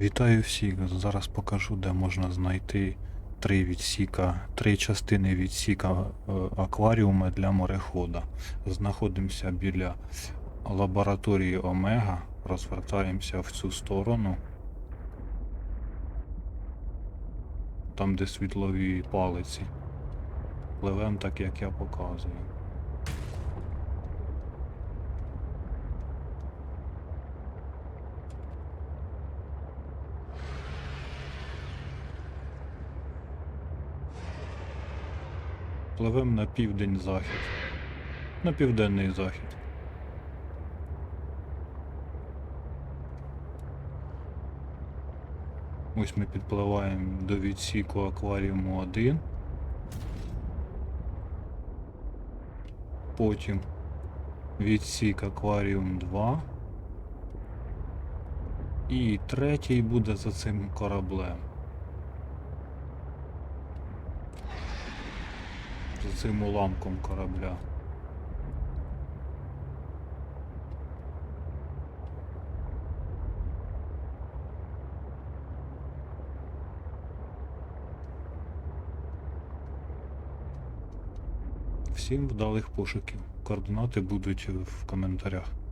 Вітаю всіх! Зараз покажу, де можна знайти три відсіка, три частини відсіка е, акваріума для морехода. Знаходимося біля лабораторії Омега. Розвертаємося в цю сторону. Там, де світлові палиці. Пливем так, як я показую. Пливем на південь захід. На південний захід. Ось ми підпливаємо до відсіку акваріуму 1. Потім відсік акваріум 2. І третій буде за цим кораблем. Цим уламком корабля. Всім вдалих пошуків. Координати будуть в коментарях.